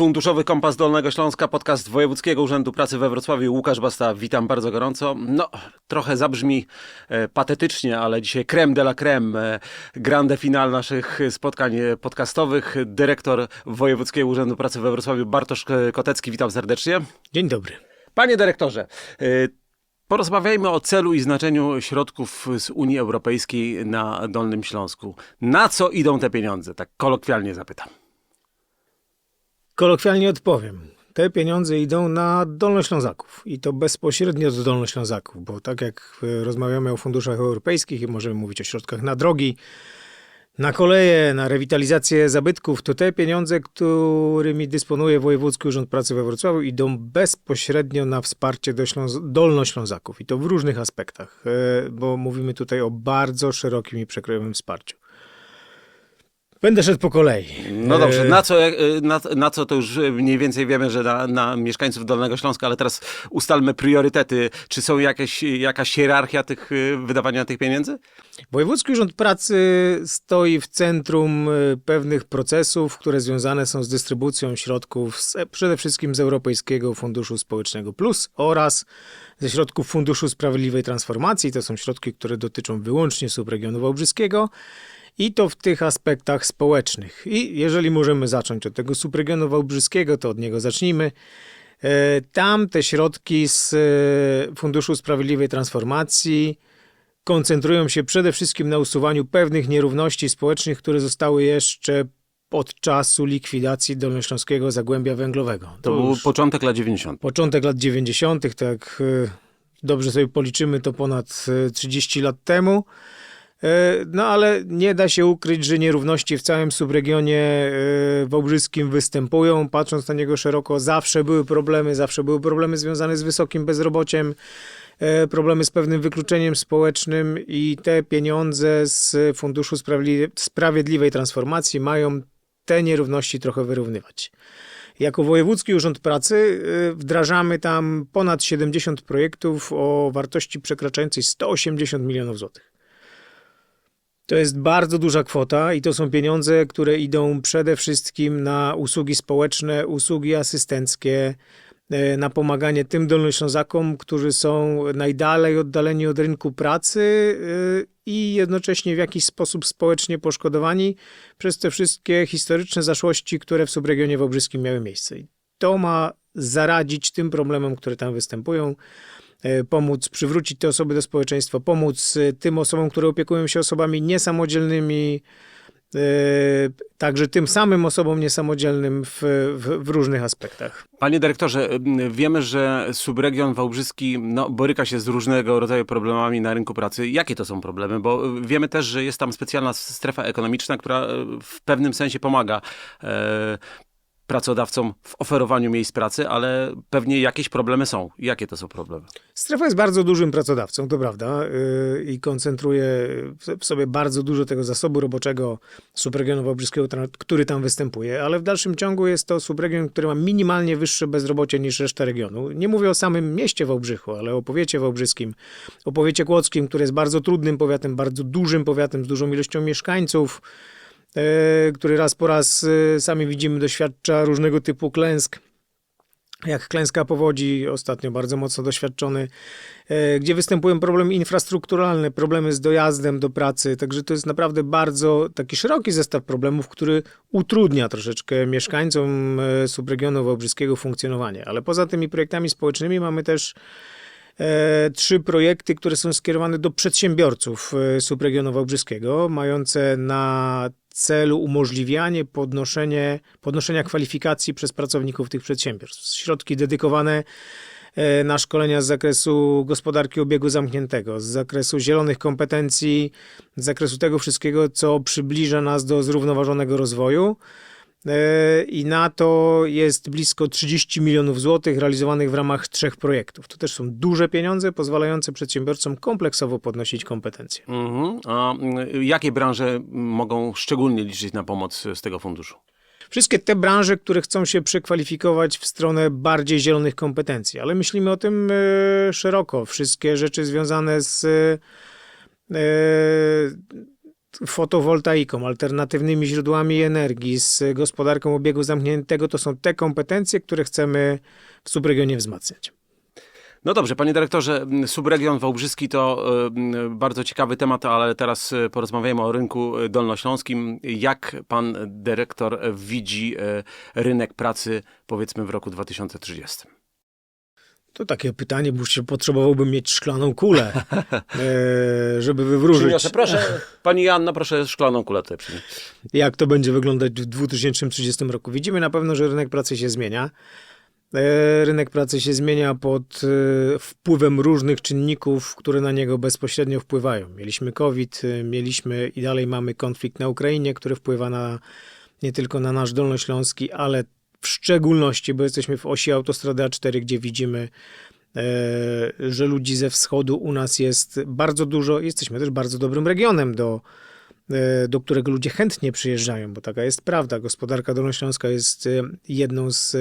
Funduszowy Kompas Dolnego Śląska, podcast Wojewódzkiego Urzędu Pracy we Wrocławiu. Łukasz Basta, witam bardzo gorąco. No, trochę zabrzmi e, patetycznie, ale dzisiaj creme de la creme, e, grande final naszych spotkań e, podcastowych. Dyrektor Wojewódzkiego Urzędu Pracy we Wrocławiu Bartosz Kotecki, witam serdecznie. Dzień dobry. Panie dyrektorze, e, porozmawiajmy o celu i znaczeniu środków z Unii Europejskiej na Dolnym Śląsku. Na co idą te pieniądze? Tak kolokwialnie zapytam. Kolokwialnie odpowiem. Te pieniądze idą na Dolnoślązaków i to bezpośrednio do Dolnoślązaków, bo tak jak e, rozmawiamy o funduszach europejskich i możemy mówić o środkach na drogi, na koleje, na rewitalizację zabytków, to te pieniądze, którymi dysponuje Wojewódzki Urząd Pracy we Wrocławiu, idą bezpośrednio na wsparcie do Śląz- Dolnoślązaków i to w różnych aspektach, e, bo mówimy tutaj o bardzo szerokim i przekrojowym wsparciu. Będę szedł po kolei. No dobrze, E, na co, e, na, na co to już mniej więcej wiemy, że na, na mieszkańców Dolnego Śląska, ale teraz ustalmy priorytety. Czy są jakieś, jakaś hierarchia tych e, wydawania tych pieniędzy? Wojewódzki Urząd Pracy stoi w centrum pewnych procesów, które związane są z dystrybucją środków z, przede wszystkim z Europejskiego Funduszu Społecznego Plus oraz ze środków Funduszu Sprawiedliwej Transformacji. To są środki, które dotyczą wyłącznie subregionu wałbrzyskiego i to w tych aspektach społecznych. I jeżeli możemy zacząć od tego subregionu wałbrzyskiego, to od niego zacznijmy. E, Tam te środki z e, Funduszu Sprawiedliwej Transformacji koncentrują się przede wszystkim na usuwaniu pewnych nierówności społecznych, które zostały jeszcze od czasu likwidacji Dolnośląskiego Zagłębia Węglowego. To, był już początek lat 90. początek lat 90., tak e, dobrze sobie policzymy, to ponad e, 30 lat temu. E, No ale nie da się ukryć, że nierówności w całym subregionie e, wałbrzyskim występują. Patrząc na niego szeroko, zawsze były problemy, zawsze były problemy związane z wysokim bezrobociem, e, problemy z pewnym wykluczeniem społecznym i te pieniądze z Funduszu Sprawiedli- Sprawiedliwej Transformacji mają te nierówności trochę wyrównywać. Jako Wojewódzki Urząd Pracy wdrażamy tam ponad 70 projektów o wartości przekraczającej 180 milionów złotych. To jest bardzo duża kwota i to są pieniądze, które idą przede wszystkim na usługi społeczne, usługi asystenckie, e, na pomaganie tym Dolnoślązakom, którzy są najdalej oddaleni od rynku pracy y, i jednocześnie w jakiś sposób społecznie poszkodowani przez te wszystkie historyczne zaszłości, które w subregionie wałbrzyskim miały miejsce. I to ma zaradzić tym problemom, które tam występują, e, pomóc przywrócić te osoby do społeczeństwa, pomóc e, tym osobom, które opiekują się osobami niesamodzielnymi, e, także tym samym osobom niesamodzielnym w, w, w różnych aspektach. Panie dyrektorze, wiemy, że subregion wałbrzyski no, boryka się z różnego rodzaju problemami na rynku pracy. Jakie to są problemy? Bo wiemy też, że jest tam specjalna strefa ekonomiczna, która w pewnym sensie pomaga e, pracodawcom w oferowaniu miejsc pracy, ale pewnie jakieś problemy są. Jakie to są problemy? Strefa jest bardzo dużym pracodawcą, to prawda, yy, i koncentruje w- sobie bardzo dużo tego zasobu roboczego subregionu wałbrzyskiego, który tam występuje, ale w dalszym ciągu jest to subregion, który ma minimalnie wyższe bezrobocie niż reszta regionu. Nie mówię o samym mieście Wałbrzychu, ale o powiecie wałbrzyskim, o powiecie kłodzkim, który jest bardzo trudnym powiatem, bardzo dużym powiatem z dużą ilością mieszkańców, który raz po raz, yy, sami widzimy, doświadcza różnego typu klęsk jak klęska powodzi, ostatnio bardzo mocno doświadczony, e, gdzie występują problemy infrastrukturalne, problemy z dojazdem do pracy, także to jest naprawdę bardzo taki szeroki zestaw problemów, który utrudnia troszeczkę mieszkańcom e, subregionu wałbrzyskiego funkcjonowanie. Ale poza tymi projektami społecznymi mamy też e, trzy projekty, które są skierowane do przedsiębiorców e, subregionu wałbrzyskiego, mające na celu umożliwianie podnoszenie, podnoszenia kwalifikacji przez pracowników tych przedsiębiorstw. Środki dedykowane e, na szkolenia z zakresu gospodarki obiegu zamkniętego, z zakresu zielonych kompetencji, z zakresu tego wszystkiego, co przybliża nas do zrównoważonego rozwoju. E, I na to jest blisko 30 milionów złotych realizowanych w ramach trzech projektów. To też są duże pieniądze pozwalające przedsiębiorcom kompleksowo podnosić kompetencje. Mhm. A mm, jakie branże mogą szczególnie liczyć na pomoc z tego funduszu? Wszystkie te branże, które chcą się przekwalifikować w stronę bardziej zielonych kompetencji, ale myślimy o tym e, szeroko. Wszystkie rzeczy związane z e, fotowoltaiką, alternatywnymi źródłami energii, z gospodarką obiegu zamkniętego, to są te kompetencje, które chcemy w subregionie wzmacniać. No dobrze, panie dyrektorze, subregion wałbrzyski to m, bardzo ciekawy temat, ale teraz y, porozmawiamy o rynku dolnośląskim. Jak pan dyrektor widzi y, rynek pracy, powiedzmy, w roku 2030? To takie pytanie, bo się potrzebowałbym mieć szklaną kulę, e, żeby wywróżyć, Przyniosę, proszę, pani Joanna, proszę szklaną kulę tutaj przynieść. jak to będzie wyglądać w 2030 roku. Widzimy na pewno, że rynek pracy się zmienia. E, Rynek pracy się zmienia pod e, wpływem różnych czynników, które na niego bezpośrednio wpływają. Mieliśmy COVID, e, mieliśmy i dalej mamy konflikt na Ukrainie, który wpływa na, nie tylko na nasz Dolnośląski, ale w szczególności, bo jesteśmy w osi autostrady A4, gdzie widzimy, e, że ludzi ze wschodu u nas jest bardzo dużo. Jesteśmy też bardzo dobrym regionem do, e, do którego ludzie chętnie przyjeżdżają, bo taka jest prawda. Gospodarka Dolnośląska jest e, jedną z,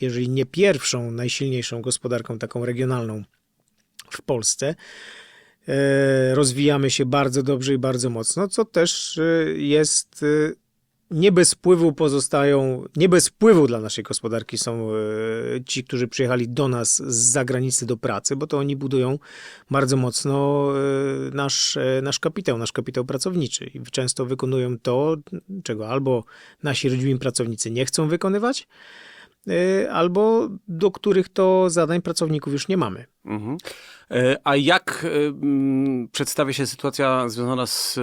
jeżeli nie pierwszą, najsilniejszą gospodarką taką regionalną w Polsce. Rozwijamy się bardzo dobrze i bardzo mocno, co też jest nie bez wpływu pozostają, nie bez wpływu dla naszej gospodarki są e, ci, którzy przyjechali do nas z zagranicy do pracy, bo to oni budują bardzo mocno e, nasz, e, nasz kapitał, nasz kapitał pracowniczy i często wykonują to, czego albo nasi rodzimi pracownicy nie chcą wykonywać, albo do których to zadań pracowników już nie mamy. Mhm. A jak przedstawia się sytuacja związana z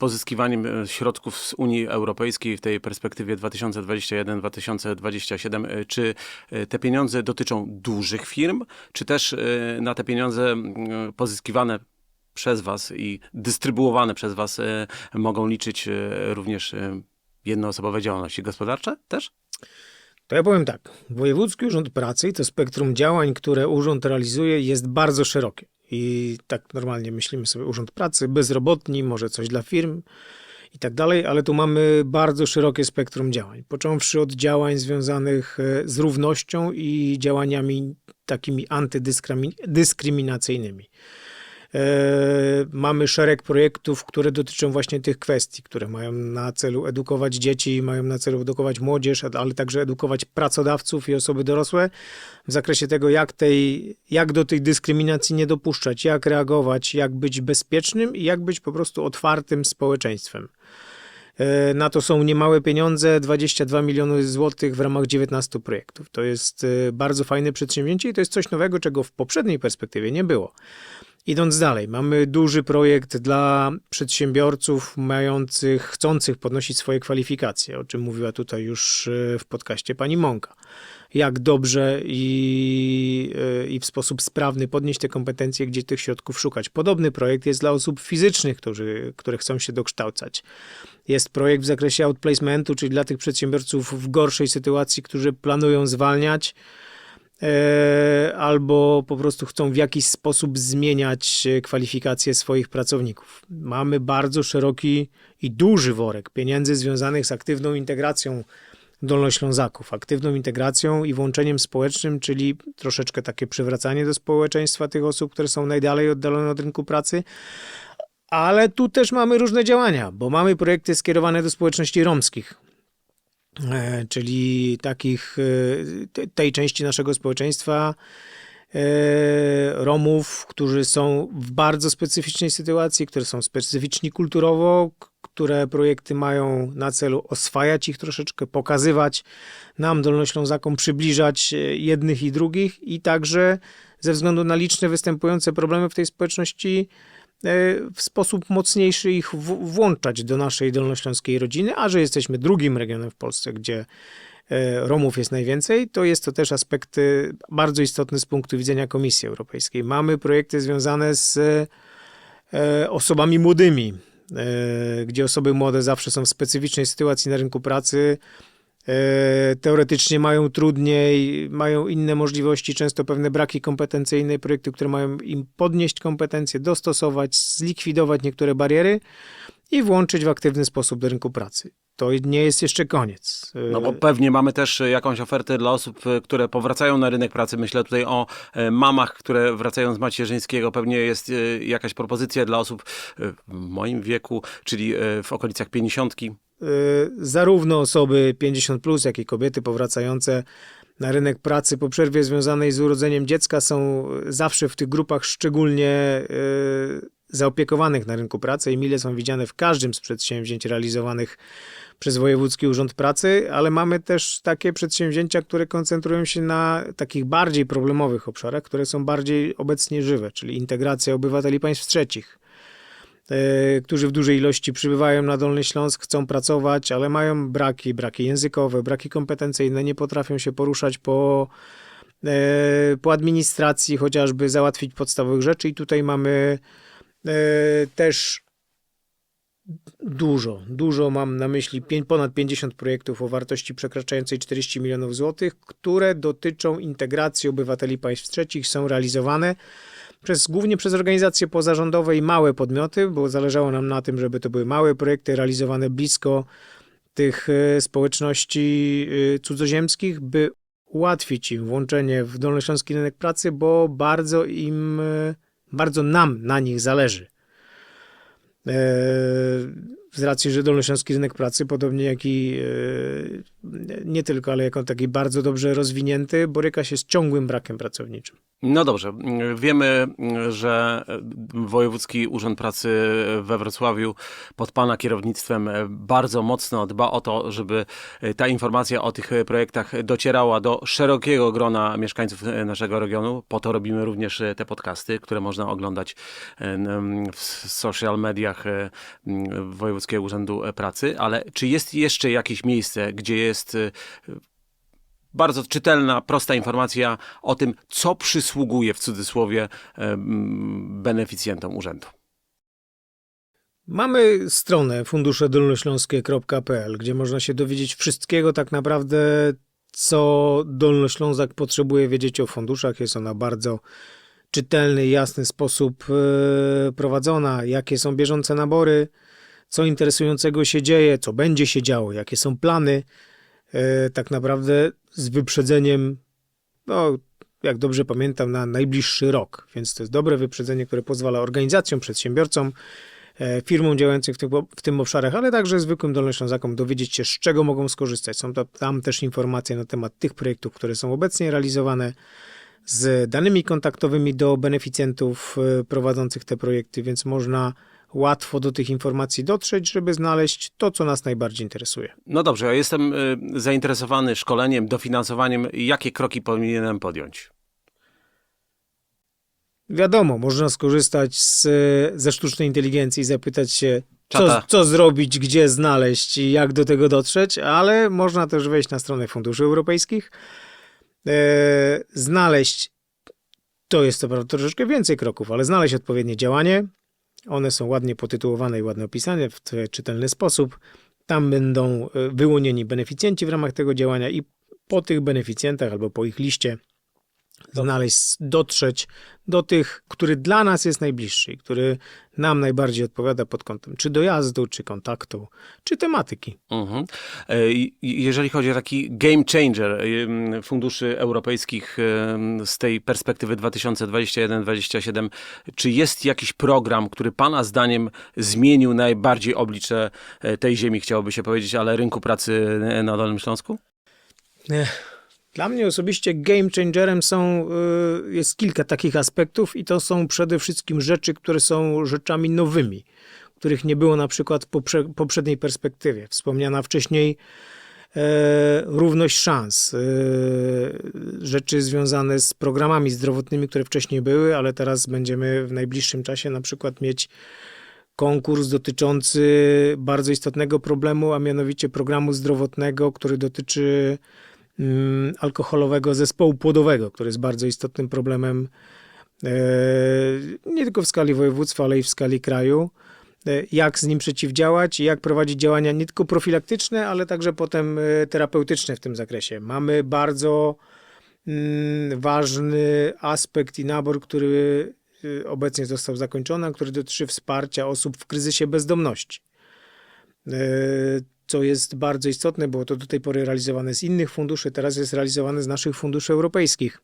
pozyskiwaniem e, środków z Unii Europejskiej w tej perspektywie 2021-2027? E, Czy e, te pieniądze dotyczą dużych firm, czy też na te pieniądze pozyskiwane przez Was i dystrybuowane przez Was mogą liczyć również jednoosobowe działalności gospodarcze też? To ja powiem tak. Wojewódzki Urząd Pracy i to spektrum działań, które urząd realizuje, jest bardzo szerokie. I tak normalnie myślimy sobie Urząd Pracy, bezrobotni, może coś dla firm i tak dalej, ale tu mamy bardzo szerokie spektrum działań. Począwszy od działań związanych e, z równością i działaniami takimi antydyskryminacyjnymi. E, Mamy szereg projektów, które dotyczą właśnie tych kwestii, które mają na celu edukować dzieci, mają na celu edukować młodzież, ale także edukować pracodawców i osoby dorosłe w zakresie tego, jak, tej, jak do tej dyskryminacji nie dopuszczać, jak reagować, jak być bezpiecznym i jak być po prostu otwartym społeczeństwem. E, Na to są niemałe pieniądze, 22 miliony złotych w ramach 19 projektów. To jest e, bardzo fajne przedsięwzięcie i to jest coś nowego, czego w poprzedniej perspektywie nie było. Idąc dalej, mamy duży projekt dla przedsiębiorców mających, chcących podnosić swoje kwalifikacje, o czym mówiła tutaj już e, w podcaście pani Mąka. Jak dobrze i, e, i w sposób sprawny podnieść te kompetencje, gdzie tych środków szukać. Podobny projekt jest dla osób fizycznych, którzy, które chcą się dokształcać. Jest projekt w zakresie outplacementu, czyli dla tych przedsiębiorców w gorszej sytuacji, którzy planują zwalniać albo po prostu chcą w jakiś sposób zmieniać e, kwalifikacje swoich pracowników. Mamy bardzo szeroki i duży worek pieniędzy związanych z aktywną integracją Dolnoślązaków, aktywną integracją i włączeniem społecznym, czyli troszeczkę takie przywracanie do społeczeństwa tych osób, które są najdalej oddalone od rynku pracy. Ale tu też mamy różne działania, bo mamy projekty skierowane do społeczności romskich, e, czyli takich e, te- tej części naszego społeczeństwa e, Romów, którzy są w bardzo specyficznej sytuacji, które są specyficzni kulturowo, które projekty mają na celu oswajać ich troszeczkę, pokazywać nam, Dolnoślązakom, przybliżać e, jednych i drugich i także ze względu na liczne występujące problemy w tej społeczności e, w sposób mocniejszy ich włączać do naszej dolnośląskiej rodziny, a że jesteśmy drugim regionem w Polsce, gdzie e, Romów jest najwięcej, to jest to też aspekt e, bardzo istotny z punktu widzenia Komisji Europejskiej. Mamy projekty związane z e, osobami młodymi, e, gdzie osoby młode zawsze są w specyficznej sytuacji na rynku pracy, e, teoretycznie mają trudniej, mają inne możliwości, często pewne braki kompetencyjne, projekty, które mają im podnieść kompetencje, dostosować, zlikwidować niektóre bariery i włączyć w aktywny sposób do rynku pracy. To nie jest jeszcze koniec. E, No bo pewnie mamy też jakąś ofertę dla osób, e, które powracają na rynek pracy. Myślę tutaj o e, mamach, które wracają z macierzyńskiego. Pewnie jest e, jakaś propozycja dla osób e, w moim wieku, czyli e, w okolicach pięćdziesiątki. Y, zarówno osoby 50, plus, jak i kobiety powracające na rynek pracy po przerwie związanej z urodzeniem dziecka są zawsze w tych grupach szczególnie y, zaopiekowanych na rynku pracy. I mile są widziane w każdym z przedsięwzięć realizowanych przez Wojewódzki Urząd Pracy, ale mamy też takie przedsięwzięcia, które koncentrują się na takich bardziej problemowych obszarach, które są bardziej obecnie żywe, czyli integracja obywateli państw trzecich którzy w dużej ilości przybywają na Dolny Śląsk, chcą pracować, ale mają braki, braki językowe, braki kompetencyjne, nie potrafią się poruszać po, e, po administracji, chociażby załatwić podstawowych rzeczy. I tutaj mamy e, też dużo, dużo mam na myśli, ponad 50 projektów o wartości przekraczającej 40 milionów złotych, które dotyczą integracji obywateli państw trzecich, są realizowane przez, głównie przez organizacje pozarządowe i małe podmioty, bo zależało nam na tym, żeby to były małe projekty realizowane blisko tych e, społeczności e, cudzoziemskich, by ułatwić im włączenie w dolnośląski rynek pracy, bo bardzo im, e, bardzo nam na nich zależy. Z racji, że dolnośląski rynek pracy, podobnie jak i e, nie tylko, ale jako taki bardzo dobrze rozwinięty, boryka się z ciągłym brakiem pracowniczym. No dobrze, wiemy, że Wojewódzki Urząd Pracy we Wrocławiu pod Pana kierownictwem bardzo mocno dba o to, żeby ta informacja o tych projektach docierała do szerokiego grona mieszkańców naszego regionu. Po to robimy również te podcasty, które można oglądać w social mediach Wojewódzkiego Urzędu Pracy. Ale czy jest jeszcze jakieś miejsce, gdzie jest bardzo czytelna, prosta informacja o tym, co przysługuje w cudzysłowie em, beneficjentom urzędu. Mamy stronę funduszedolnośląskie.pl, gdzie można się dowiedzieć wszystkiego tak naprawdę, co Dolnoślązak potrzebuje wiedzieć o funduszach. Jest ona bardzo czytelny, jasny sposób e, prowadzona, jakie są bieżące nabory, co interesującego się dzieje, co będzie się działo, jakie są plany. E, Tak naprawdę z wyprzedzeniem, no, jak dobrze pamiętam, na najbliższy rok. Więc to jest dobre wyprzedzenie, które pozwala organizacjom, przedsiębiorcom, e, firmom działającym w, tych, w tym obszarach, ale także zwykłym Dolnoślązakom dowiedzieć się, z czego mogą skorzystać. Są to, tam też informacje na temat tych projektów, które są obecnie realizowane, z danymi kontaktowymi do beneficjentów e, prowadzących te projekty, więc można łatwo do tych informacji dotrzeć, żeby znaleźć to, co nas najbardziej interesuje. No dobrze, ja jestem y, zainteresowany szkoleniem, dofinansowaniem. Jakie kroki powinienem podjąć? Wiadomo, można skorzystać z, ze sztucznej inteligencji i zapytać się, co, co zrobić, gdzie znaleźć i jak do tego dotrzeć, ale można też wejść na stronę funduszy europejskich, e, znaleźć, to jest to prawda troszeczkę więcej kroków, ale znaleźć odpowiednie działanie. One są ładnie potytułowane i ładnie opisane w czytelny sposób. Tam będą e, wyłonieni beneficjenci w ramach tego działania i po tych beneficjentach albo po ich liście znaleźć, dotrzeć do tych, który dla nas jest najbliższy, który nam najbardziej odpowiada pod kątem czy dojazdu, czy kontaktu, czy tematyki. Mhm. E, Jeżeli chodzi o taki game changer funduszy europejskich z tej perspektywy 2021-2027, czy jest jakiś program, który Pana zdaniem zmienił najbardziej oblicze e, tej ziemi, chciałoby się powiedzieć, ale rynku pracy e, na Dolnym Śląsku? Dla mnie osobiście game changerem są, y, jest kilka takich aspektów i to są przede wszystkim rzeczy, które są rzeczami nowymi, których nie było na przykład w poprze- poprzedniej perspektywie. Wspomniana wcześniej e, równość szans, e, rzeczy związane z programami zdrowotnymi, które wcześniej były, ale teraz będziemy w najbliższym czasie na przykład mieć konkurs dotyczący bardzo istotnego problemu, a mianowicie programu zdrowotnego, który dotyczy alkoholowego zespołu płodowego, który jest bardzo istotnym problemem e, nie tylko w skali województwa, ale i w skali kraju. e, jak z nim przeciwdziałać i jak prowadzić działania nie tylko profilaktyczne, ale także potem terapeutyczne w tym zakresie. Mamy bardzo ważny aspekt i nabór, który obecnie został zakończony, który dotyczy wsparcia osób w kryzysie bezdomności. Co jest bardzo istotne, było to do tej pory realizowane z innych funduszy, teraz jest realizowane z naszych funduszy europejskich.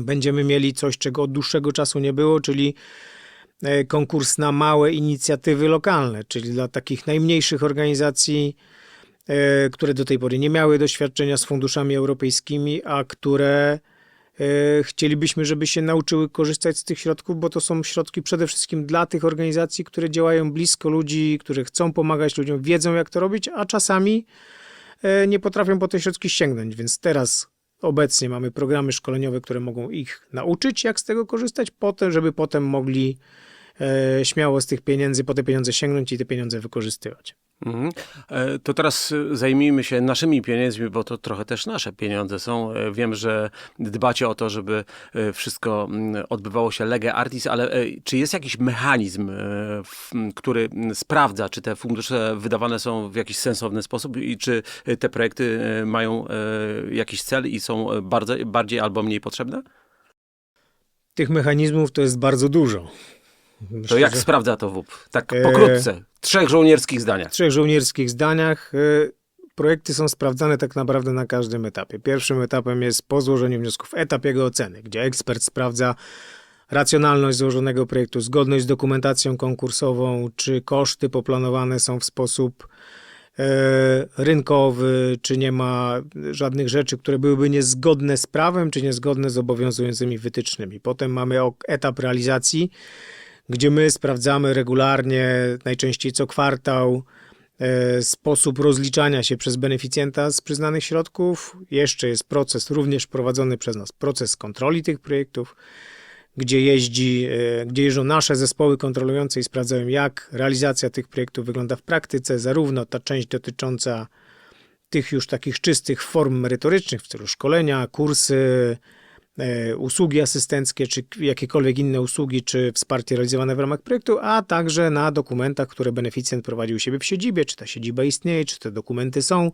Będziemy mieli coś, czego od dłuższego czasu nie było, czyli e, konkurs na małe inicjatywy lokalne, czyli dla takich najmniejszych organizacji, e, które do tej pory nie miały doświadczenia z funduszami europejskimi, a które chcielibyśmy, żeby się nauczyły korzystać z tych środków, bo to są środki przede wszystkim dla tych organizacji, które działają blisko ludzi, które chcą pomagać ludziom, wiedzą jak to robić, a czasami e, nie potrafią po te środki sięgnąć. Więc teraz obecnie mamy programy szkoleniowe, które mogą ich nauczyć, jak z tego korzystać, po to, żeby potem mogli e, śmiało z tych pieniędzy, po te pieniądze sięgnąć i te pieniądze wykorzystywać. Mhm. E, To teraz e, zajmijmy się naszymi pieniędzmi, bo to trochę też nasze pieniądze są. E, Wiem, że dbacie o to, żeby e, wszystko mm, odbywało się lege artis, ale e, czy jest jakiś mechanizm, e, który sprawdza, czy te fundusze wydawane są w jakiś sensowny sposób i czy e, te projekty e, mają e, jakiś cel i są e, bardzo, bardziej albo mniej potrzebne? Tych mechanizmów to jest bardzo dużo. To Myślę, jak że sprawdza to WUP? Tak E, pokrótce, w trzech żołnierskich zdaniach. w trzech żołnierskich zdaniach y, projekty są sprawdzane tak naprawdę na każdym etapie. Pierwszym etapem jest po złożeniu wniosków etap jego oceny, gdzie ekspert sprawdza racjonalność złożonego projektu, zgodność z dokumentacją konkursową, czy koszty poplanowane są w sposób e, rynkowy, czy nie ma żadnych rzeczy, które byłyby niezgodne z prawem, czy niezgodne z obowiązującymi wytycznymi. Potem mamy etap realizacji, gdzie my sprawdzamy regularnie, najczęściej co kwartał, e, sposób rozliczania się przez beneficjenta z przyznanych środków. Jeszcze jest proces również prowadzony przez nas, proces kontroli tych projektów, gdzie jeździ, e, gdzie jeżdżą nasze zespoły kontrolujące i sprawdzają, jak realizacja tych projektów wygląda w praktyce, zarówno ta część dotycząca tych już takich czystych form merytorycznych w celu szkolenia, kursy, usługi asystenckie, czy jakiekolwiek inne usługi, czy wsparcie realizowane w ramach projektu, a także na dokumentach, które beneficjent prowadził u siebie w siedzibie, czy ta siedziba istnieje, czy te dokumenty są,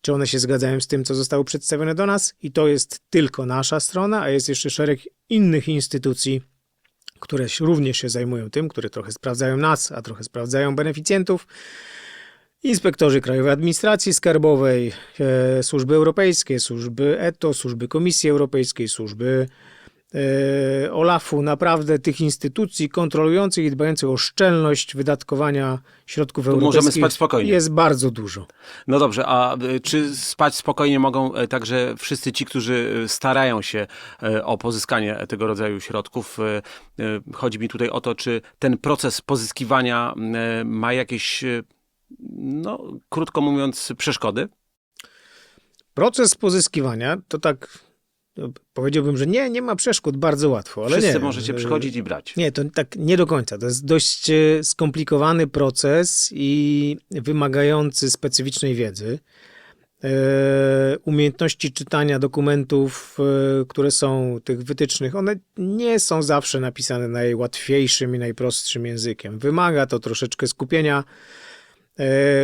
czy one się zgadzają z tym, co zostało przedstawione do nas. I to jest tylko nasza strona, a jest jeszcze szereg innych instytucji, które również się zajmują tym, które trochę sprawdzają nas, a trochę sprawdzają beneficjentów. Inspektorzy Krajowej Administracji Skarbowej, e, służby europejskie, służby ETO, służby Komisji Europejskiej, służby e, OLAF-u, naprawdę tych instytucji kontrolujących i dbających o szczelność wydatkowania środków Tu europejskich możemy spać spokojnie. jest bardzo dużo. No dobrze, a y, czy spać spokojnie mogą e, także wszyscy ci, którzy y, starają się e, o pozyskanie tego rodzaju środków? Chodzi mi tutaj o to, czy ten proces pozyskiwania ma jakieś, no krótko mówiąc, przeszkody? Proces pozyskiwania to tak no, powiedziałbym, że nie, nie ma przeszkód, bardzo łatwo, ale Wszyscy nie. możecie przychodzić i brać. Nie, to tak nie do końca. To jest dość e, skomplikowany proces i wymagający specyficznej wiedzy. E, Umiejętności czytania dokumentów, e, które są tych wytycznych, one nie są zawsze napisane najłatwiejszym i najprostszym językiem. Wymaga to troszeczkę skupienia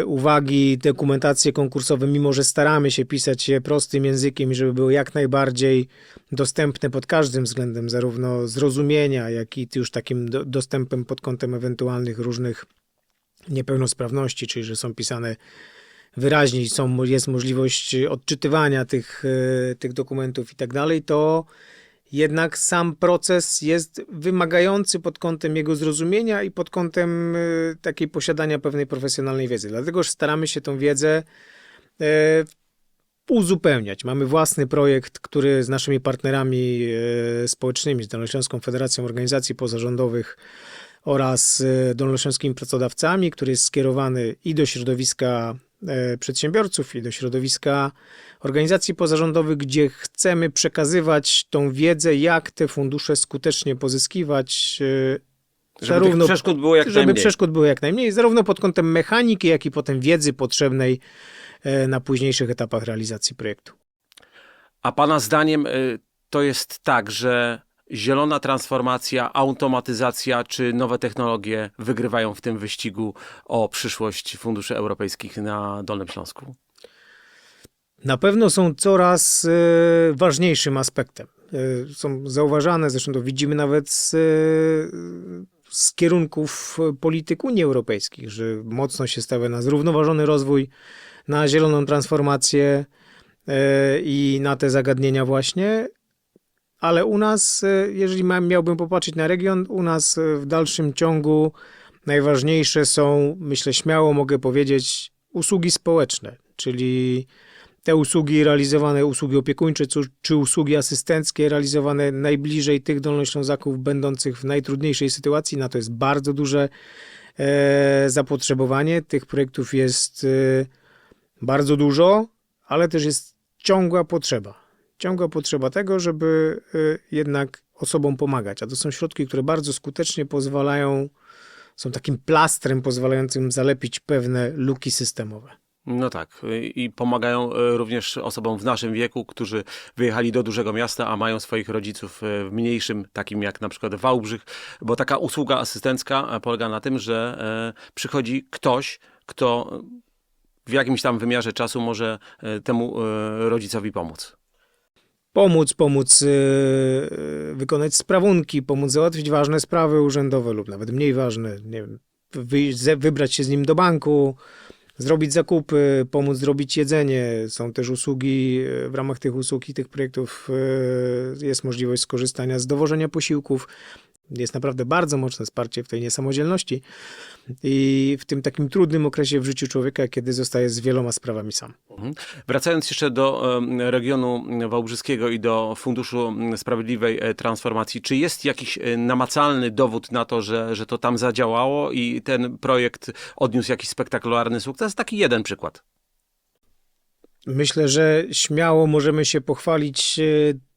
uwagi, dokumentacje konkursowe, mimo że staramy się pisać je prostym językiem i żeby było jak najbardziej dostępne pod każdym względem, zarówno zrozumienia, jak i już takim do, dostępem pod kątem ewentualnych różnych niepełnosprawności, czyli że są pisane wyraźniej, są, jest możliwość odczytywania tych, e, tych dokumentów i tak dalej, to jednak sam proces jest wymagający pod kątem jego zrozumienia i pod kątem e, takiej posiadania pewnej profesjonalnej wiedzy. Dlatego staramy się tą wiedzę e, uzupełniać. Mamy własny projekt, który z naszymi partnerami e, społecznymi, z Dolnośląską Federacją Organizacji Pozarządowych oraz dolnośląskimi pracodawcami, który jest skierowany i do środowiska przedsiębiorców, i do środowiska organizacji pozarządowych, gdzie chcemy przekazywać tą wiedzę, jak te fundusze skutecznie pozyskiwać, e, Żeby tych przeszkód było jak żeby najmniej. przeszkód było jak najmniej, zarówno pod kątem mechaniki, jak i potem wiedzy potrzebnej e, na późniejszych etapach realizacji projektu. A pana zdaniem to jest tak, że zielona transformacja, automatyzacja czy nowe technologie wygrywają w tym wyścigu o przyszłość funduszy europejskich na Dolnym Śląsku? Na pewno są coraz e, ważniejszym aspektem. E, Są zauważane, zresztą to widzimy nawet z, e, z kierunków polityk Unii Europejskich, że mocno się stawia na zrównoważony rozwój, na zieloną transformację i na te zagadnienia właśnie. Ale u nas, e, jeżeli miałbym popatrzeć na region, u nas e, w dalszym ciągu najważniejsze są, myślę śmiało mogę powiedzieć, usługi społeczne, czyli te usługi realizowane, usługi opiekuńcze czy, usługi asystenckie realizowane najbliżej tych dolnoślązaków będących w najtrudniejszej sytuacji, na to jest bardzo duże e, zapotrzebowanie. Tych projektów jest e, bardzo dużo, ale też jest ciągła potrzeba. Ciągła potrzeba tego, żeby e, jednak osobom pomagać. A to są środki, które bardzo skutecznie pozwalają, są takim plastrem pozwalającym zalepić pewne luki systemowe. No tak, i pomagają e, również osobom w naszym wieku, którzy wyjechali do dużego miasta, a mają swoich rodziców w mniejszym, takim jak na przykład Wałbrzych, bo taka usługa asystencka e, polega na tym, że e, przychodzi ktoś, kto w jakimś tam wymiarze czasu może e, temu rodzicowi pomóc. Pomóc, pomóc yy, wykonać sprawunki, pomóc załatwić ważne sprawy urzędowe lub nawet mniej ważne, nie wiem, ze- wybrać się z nim do banku, zrobić zakupy, pomóc zrobić jedzenie. Są też usługi, yy, w ramach tych usług i tych projektów jest możliwość skorzystania z dowożenia posiłków. Jest naprawdę bardzo mocne wsparcie w tej niesamodzielności i w tym takim trudnym okresie w życiu człowieka, kiedy zostaje z wieloma sprawami sam. Mhm. Wracając jeszcze do regionu wałbrzyskiego i do Funduszu Sprawiedliwej e, Transformacji, czy jest jakiś e, namacalny dowód na to, że, że to tam zadziałało i ten projekt odniósł jakiś spektakularny sukces? Taki jeden przykład. Myślę, że śmiało możemy się pochwalić e,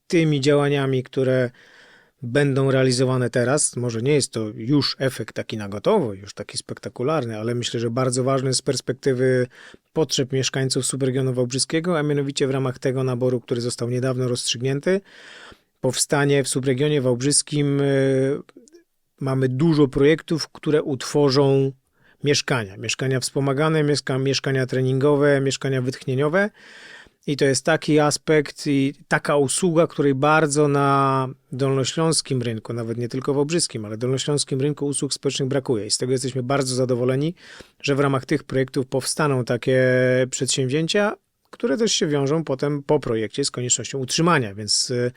tymi działaniami, które będą realizowane teraz. Może nie jest to już efekt taki na gotowo, już taki spektakularny, ale myślę, że bardzo ważny z perspektywy potrzeb mieszkańców subregionu wałbrzyskiego, a mianowicie w ramach tego naboru, który został niedawno rozstrzygnięty, powstanie w subregionie wałbrzyskim e, mamy dużo projektów, które utworzą mieszkania. Mieszkania wspomagane, mieszka, mieszkania treningowe, mieszkania wytchnieniowe. I to jest taki aspekt i taka usługa, której bardzo na dolnośląskim rynku, nawet nie tylko wałbrzyskim, ale dolnośląskim rynku usług społecznych brakuje. I z tego jesteśmy bardzo zadowoleni, że w ramach tych projektów powstaną takie przedsięwzięcia, które też się wiążą potem po projekcie z koniecznością utrzymania. Więc y,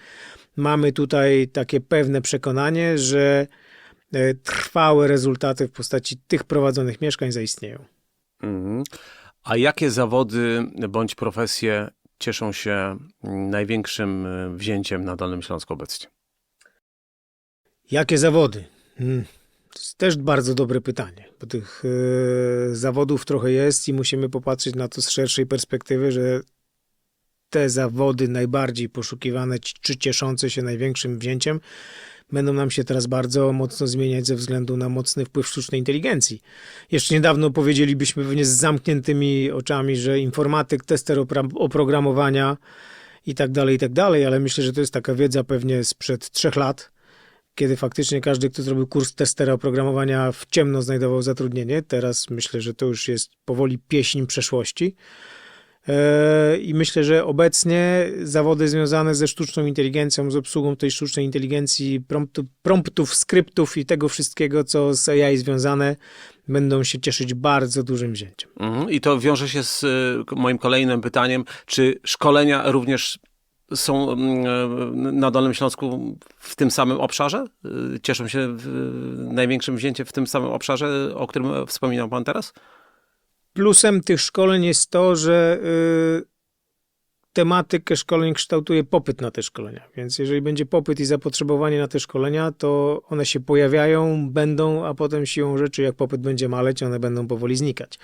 mamy tutaj takie pewne przekonanie, że y, trwałe rezultaty w postaci tych prowadzonych mieszkań zaistnieją. Mhm. A jakie zawody bądź profesje cieszą się mm, największym e, wzięciem na Dolnym Śląsku obecnie? Jakie zawody? Hmm. To jest też bardzo dobre pytanie, bo tych e, zawodów trochę jest i musimy popatrzeć na to z szerszej perspektywy, że te zawody najbardziej poszukiwane czy cieszące się największym wzięciem będą nam się teraz bardzo mocno zmieniać ze względu na mocny wpływ sztucznej inteligencji. Jeszcze niedawno powiedzielibyśmy pewnie z zamkniętymi oczami, że informatyk, tester oprogramowania i tak dalej, i tak dalej, ale myślę, że to jest taka wiedza pewnie sprzed trzech lat, kiedy faktycznie każdy, kto zrobił kurs testera oprogramowania w ciemno znajdował zatrudnienie. Teraz myślę, że to już jest powoli pieśń przeszłości. E, I myślę, że obecnie zawody związane ze sztuczną inteligencją, z obsługą tej sztucznej inteligencji, promptu, promptów, skryptów i tego wszystkiego, co z AI związane, będą się cieszyć bardzo dużym wzięciem. Mhm. I to wiąże się z e, moim kolejnym pytaniem, czy szkolenia również są mm, e, na Dolnym Śląsku w tym samym obszarze? Cieszą się największym wzięciem w tym samym obszarze, o którym wspominał pan teraz? Plusem tych szkoleń jest to, że y, tematykę szkoleń kształtuje popyt na te szkolenia. Więc jeżeli będzie popyt i zapotrzebowanie na te szkolenia, to one się pojawiają, będą, a potem siłą rzeczy, jak popyt będzie maleć, one będą powoli znikać.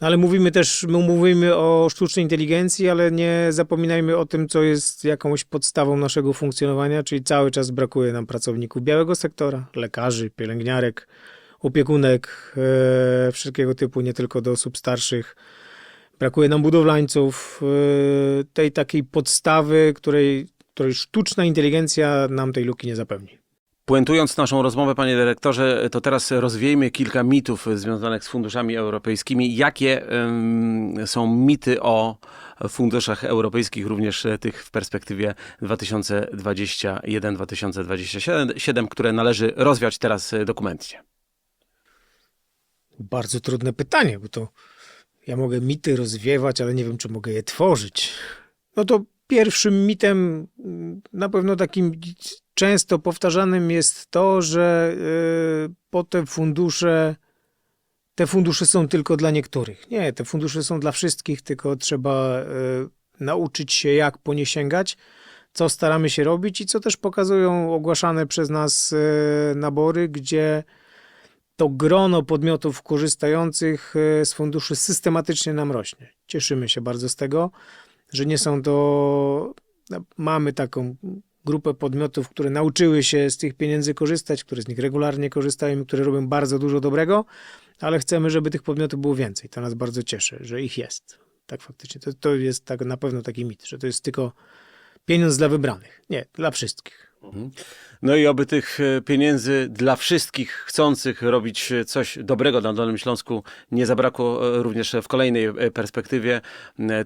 No ale mówimy też, my mówimy o sztucznej inteligencji, ale nie zapominajmy o tym, co jest jakąś podstawą naszego funkcjonowania, czyli cały czas brakuje nam pracowników białego sektora, lekarzy, pielęgniarek, opiekunek e, wszelkiego typu, nie tylko do osób starszych. Brakuje nam budowlańców, e, tej takiej podstawy, której, której sztuczna inteligencja nam tej luki nie zapewni. Puentując naszą rozmowę, panie dyrektorze, to teraz rozwiejmy kilka mitów związanych z funduszami europejskimi. Jakie ym, są mity o funduszach europejskich, również tych w perspektywie 2021-2027, które należy rozwiać teraz dokumentnie? Bardzo trudne pytanie, bo to ja mogę mity rozwiewać, ale nie wiem, czy mogę je tworzyć. No to pierwszym mitem, mm, na pewno takim często powtarzanym jest to, że y, po te fundusze, te fundusze są tylko dla niektórych. Nie, te fundusze są dla wszystkich, tylko trzeba y, nauczyć się, jak po nie sięgać, co staramy się robić i co też pokazują ogłaszane przez nas y, nabory, gdzie to grono podmiotów korzystających e, z funduszy systematycznie nam rośnie. Cieszymy się bardzo z tego, że nie są to. no, Mamy taką grupę podmiotów, które nauczyły się z tych pieniędzy korzystać, które z nich regularnie korzystają, i które robią bardzo dużo dobrego, ale chcemy, żeby tych podmiotów było więcej. To nas bardzo cieszy, że ich jest. Tak faktycznie. To, to jest tak na pewno taki mit, że to jest tylko pieniądz dla wybranych. Nie, dla wszystkich. No i oby tych e, pieniędzy dla wszystkich chcących robić e, coś dobrego na Dolnym Śląsku nie zabrakło e, również w kolejnej perspektywie.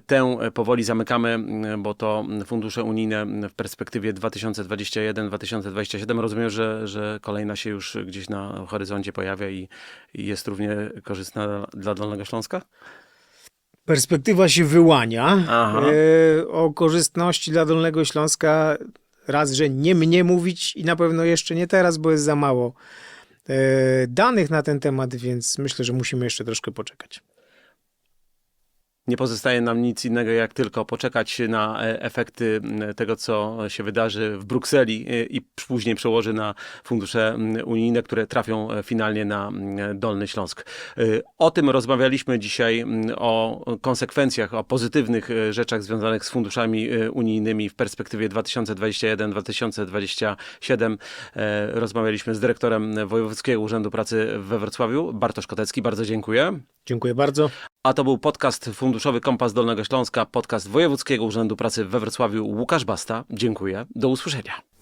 Tę powoli zamykamy, bo to fundusze unijne w perspektywie 2021-2027. Rozumiem, że, że kolejna się już gdzieś na horyzoncie pojawia i, i jest równie korzystna dla Dolnego Śląska? Perspektywa się wyłania. Aha. O korzystności dla Dolnego Śląska raz, że nie mnie mówić i na pewno jeszcze nie teraz, bo jest za mało e, danych na ten temat, więc myślę, że musimy jeszcze troszkę poczekać. Nie pozostaje nam nic innego, jak tylko poczekać na e, efekty tego, co się wydarzy w Brukseli e, i później przełoży na fundusze unijne, które trafią e, finalnie na Dolny Śląsk. O tym rozmawialiśmy dzisiaj, o konsekwencjach, o pozytywnych rzeczach związanych z funduszami unijnymi w perspektywie 2021-2027. E, Rozmawialiśmy z dyrektorem Wojewódzkiego Urzędu Pracy we Wrocławiu, Bartosz Kotecki. Bardzo dziękuję. Dziękuję bardzo. A to był podcast Funduszowy Kompas Dolnego Śląska, podcast Wojewódzkiego Urzędu Pracy we Wrocławiu. Łukasz Basta, dziękuję. Do usłyszenia.